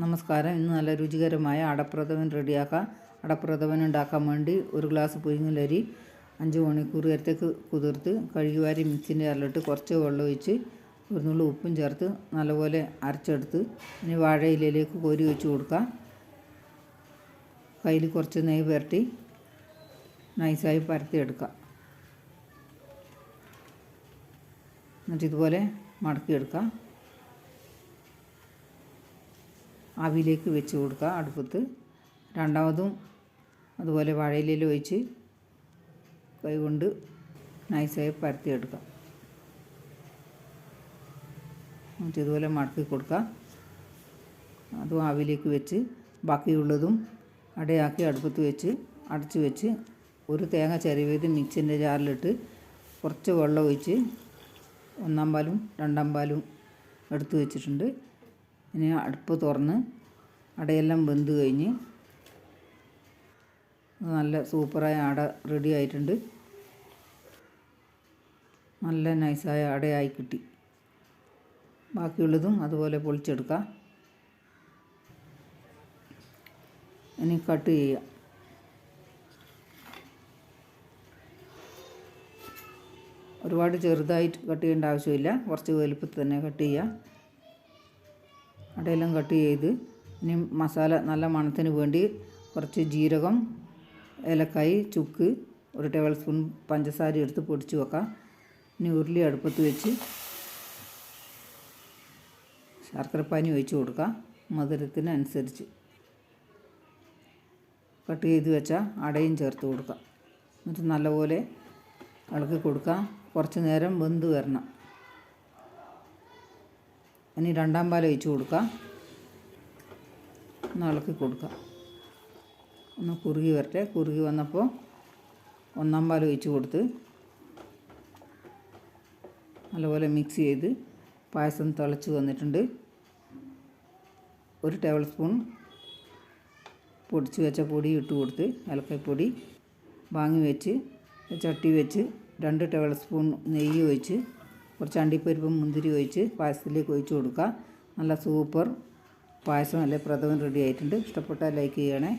നമസ്കാരം. ഇന്ന് നല്ല രുചികരമായ അടപ്രഥമൻ റെഡിയാക്കാം. അടപ്രഥമൻ ഉണ്ടാക്കാൻ വേണ്ടി ഒരു ഗ്ലാസ് പുഴുങ്ങലരി അഞ്ച് മണിക്കൂർ നേരത്തേക്ക് കുതിർത്ത് കഴുകി വാരി മിക്സിന്റെ അരലിട്ട് കുറച്ച് വെള്ളം ഒഴിച്ച് ഒരു നുള്ളു ഉപ്പും ചേർത്ത് നല്ലപോലെ അരച്ചെടുത്ത് ഇനി വാഴയിലയിലേക്ക് കോരി വെച്ച് കൊടുക്കാം. കയ്യിൽ കുറച്ച് നെയ്യ് പുരട്ടി നൈസായി പരത്തിയെടുക്കാം. എന്നിട്ട് ഇതുപോലെ മടക്കിയെടുക്കാം. ആവിയിലേക്ക് വെച്ച് കൊടുക്കുക. അടുപ്പത്ത് രണ്ടാമതും അതുപോലെ വാഴയിലയിൽ ഒഴിച്ച് കൈകൊണ്ട് നൈസായി പരത്തിയെടുക്കുക എന്നിട്ട് ഇതുപോലെ മടക്കി കൊടുക്കുക. അതും ആവിയിലേക്ക് വെച്ച് ബാക്കിയുള്ളതും അടയാക്കി അടുപ്പത്ത് വെച്ച് അടച്ച് വെച്ച് ഒരു തേങ്ങ ചെറിയത് മിക്സിന്റെ ജാറിലിട്ട് കുറച്ച് വെള്ളം ഒഴിച്ച് ഒന്നാം പാലും രണ്ടാം പാലും എടുത്ത് വെച്ചിട്ടുണ്ട്. ഇനി അടുപ്പ് തുറന്ന് അടയെല്ലാം വെന്ത് കഴിഞ്ഞ് നല്ല സൂപ്പറായ അട റെഡി ആയിട്ടുണ്ട്. നല്ല നൈസായ അടയായി കിട്ടി. ബാക്കിയുള്ളതും അതുപോലെ പൊളിച്ചെടുക്കാം. ഇനി കട്ട് ചെയ്യാം. ഒരുപാട് ചെറുതായിട്ട് കട്ട് ചെയ്യേണ്ട ആവശ്യമില്ല. കുറച്ച് വലുപ്പത്തിൽ തന്നെ കട്ട് ചെയ്യുക അടയെല്ലാം കട്ട് ചെയ്ത് ഇനി മസാല നല്ല മണത്തിന് വേണ്ടി കുറച്ച് ജീരകം ഏലക്കായി ചുക്ക് ഒരു ടേബിൾ സ്പൂൺ പഞ്ചസാര എടുത്ത് പൊടിച്ച് വെക്കാം. ഇനി ഉരുളി അടുപ്പത്ത് വെച്ച് ശർക്കരപ്പാനി ഒഴിച്ച് കൊടുക്കാം. മധുരത്തിനനുസരിച്ച് കട്ട് ചെയ്ത് വെച്ച അടയും ചേർത്ത് കൊടുക്കാം. എന്നിട്ട് നല്ലപോലെ ഇളക്കി കൊടുക്കാം. കുറച്ച് നേരം വെന്ത് വരണം. ഇനി രണ്ടാം പാൽ ഒഴിച്ച് കൊടുക്കാം. ഒന്ന് ഇളക്കി കൊടുക്കാം. ഒന്ന് കുറുകി വരട്ടെ. കുറുകി വന്നപ്പോൾ ഒന്നാം പാൽ ഒഴിച്ച് കൊടുത്ത് നല്ലപോലെ മിക്സ് ചെയ്ത് പായസം തിളച്ച് വന്നിട്ടുണ്ട്. ഒരു ടേബിൾ സ്പൂൺ പൊടിച്ച് വെച്ച പൊടി ഇട്ട് കൊടുത്ത് ഏലക്കായ്പ്പൊടി വാങ്ങി വെച്ച് ചട്ടി വെച്ച് രണ്ട് ടേബിൾ സ്പൂൺ നെയ്യ് ഒഴിച്ച് കുറച്ച് അണ്ടിപ്പരിപ്പും മുന്തിരി ഒഴിച്ച് പായസത്തിലേക്ക് ഒഴിച്ച് കൊടുക്കുക നല്ല സൂപ്പർ പായസം അല്ലെ പ്രഥമൻ റെഡി ആയിട്ടുണ്ട്. ഇഷ്ടപ്പെട്ടാൽ ലൈക്ക് ചെയ്യണേ